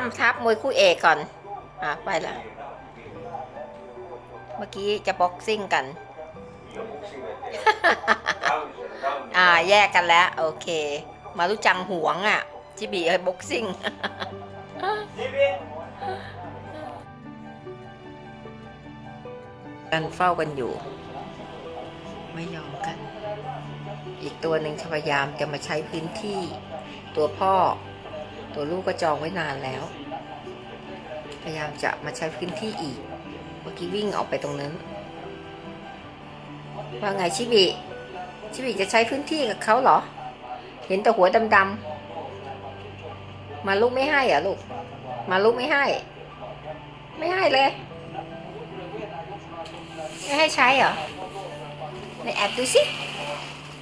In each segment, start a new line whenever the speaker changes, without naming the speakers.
ทำทับมวยคู่เอกก่อน อะไปละ เมื่อกี้จะบ็อกซิ่งกัน อ่าแยกกันแล้ว โอเค มารู้จังหวงอะจิบีให้บ็อกซิ่งกันเฝ้ากันอยู่ ไม่ยอมกัน อีกตัวหนึ่งพยายามจะมาใช้พื้นที่ตัวพ่อ ตัวลูกก็จองไว้นานแล้ว พยายามจะมาใช้พื้นที่อีก เมื่อกี้วิ่งออกไปตรงนั้น ว่าไงชิบิชิบิจะใช้พื้นที่กับเขาเหรอ เห็นแต่หัวดำๆ มาลูกไม่ให้เหรอลูก มาลูกไม่ให้ ไม่ให้เลย ไม่ให้ใช้เหรอไหนแอบดูสิ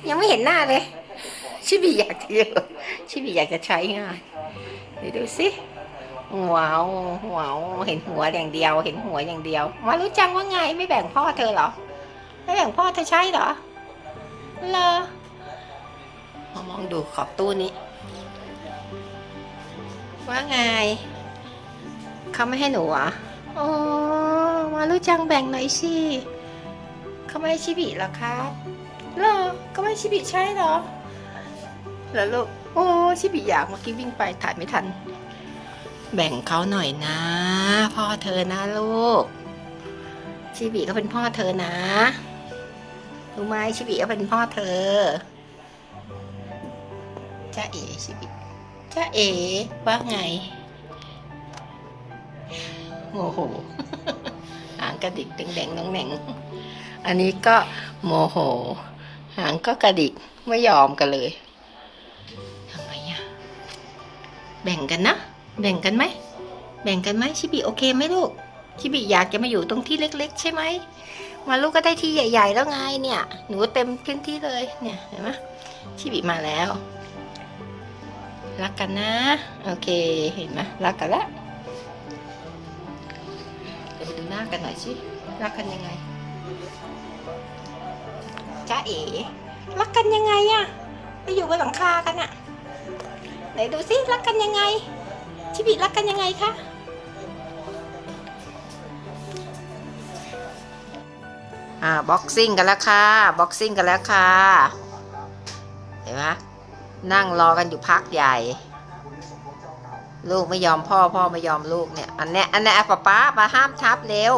ยังไม่เห็นหน้าเลย ชิบิอยากเที่ยวชิบิอยากจะใช้ง่ายเดี๋ยวดูสิว้าวว้าวเห็นหัวอย่างเดียว เห็นหัวอย่างเดียว มารู้จังว่าไงไม่แบ่งพ่อเธอเหรอ ไม่แบ่งพ่อเธอใช่เหรอเลอมามองดูขอบตู้นี้ ว่าไงเขาไม่ให้หนูเหรอะอ๋อมารู้จังแบ่งหน่อยสิเขาไม่ให้ชิบิหรอครับเหรอก็ไม่ชิบิใช่เหรอ เหรอลูกโอ้ชิบิอยากเมื่อกี้วิ่งไปถ่ายไม่ทัน แบ่งเขาหน่อยนะ พ่อเธอนะลูก ชิบิก็เป็นพ่อเธอนะรู้ไหมชิบิก็เป็นพ่อเธอจ้าเอชิบิจ้าเอว่าไงโอ้โหหางกระดิกแดงๆน้องแหน่งอันนี้ก็โมโห หางก็กระดิกไม่ยอมกันเลย แบ่งกันนะ แบ่งกันไหม แบ่งกันไหมชิบิโอเคไหมลูก ชิบิอยากจะมาอยู่ตรงที่เล็ก ๆ ใช่ไหม มาลูกก็ได้ที่ใหญ่ ๆ แล้วไงเนี่ย หนูเต็มพื้นที่เลย เนี่ยเห็นไหมชิบิมาแล้ว รักกันนะ โอเค เห็นไหมรักกันแล้วเดี๋ยวไปดูหน้ากันหน่อยสิ รักกันยังไงจ้าเอ๋รักกันยังไงอะไปอยู่บนหลังคากันอะ ไหนดูสิรักกันยังไง ชิบิรักกันยังไงคะอ่าบ็อกซิ่งกันแล้วค่ะบ็อกซิ่งกันแล้วค่ะเห็นไหมนั่งรอกันอยู่พักใหญ่ ลูกไม่ยอมพ่อพ่อไม่ยอมลูกเนี่ยอันเนี้ยอันเนี้ยป้าป้ามาห้ามทับเร็ว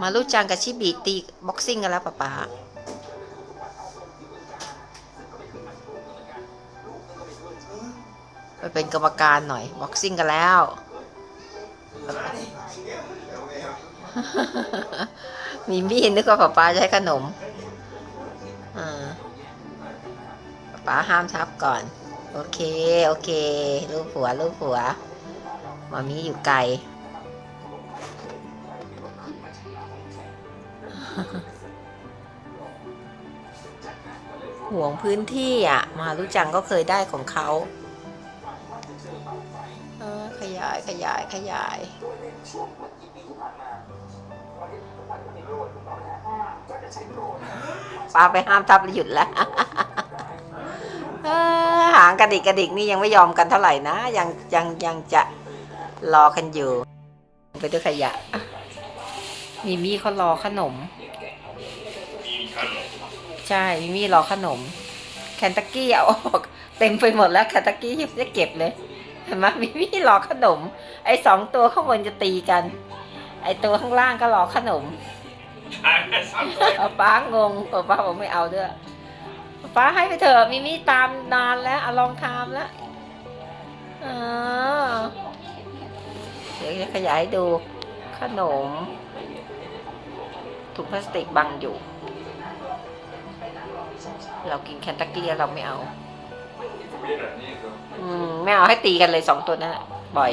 มารู้จังกับชิบีตีบ็อกซิ่งกันแล้วป้าป้า ไปเป็นกรรมการหน่อยบ็อกซิ่งกันแล้ว มีมีดนึกว่าป๊าป๊าจะให้ขนมป๊าป๊าห้ามทับก่อน โอเค โอเค ลูกผัว ลูกผัวมามีอยู่ไกลห่วงพื้นที่อะ มารู้จังก็เคยได้ของเขาายขยายขยายป้าไปห้ามทับแล้วหยุดแล้วเออหางกระดิกกระดิกนี่ยังไม่ยอมกันเท่าไหร่นะ ยังยังยังจะรอกันอยู่ ไปด้วยขยะ มีมี่เขารอขนม ใช่มีมี่รอขนม แคนตักกี้เอาออก เต็มไปหมดแล้วแคนตักกี้ยังไม่ได้เก็บเลย เห็นไหมมีมี่รอขนม ไอ้สองตัวข้างบนจะตีกัน ไอ้ตัวข้างล่างก็รอขนมเอาป้างงป้าป้าบอกไม่เอาด้วยป้าให้ไปเถอะมิมี่ตามนานแล้วอะลองทำแล้วอ่าเดี๋ยวจะขยายให้ดูขนมถุงพลาสติกบังอยู่ เรากินแคนตักกี้เราไม่เอา อืมไม่เอาให้ตีกันเลยสองตัวนั้นแหละบ่อย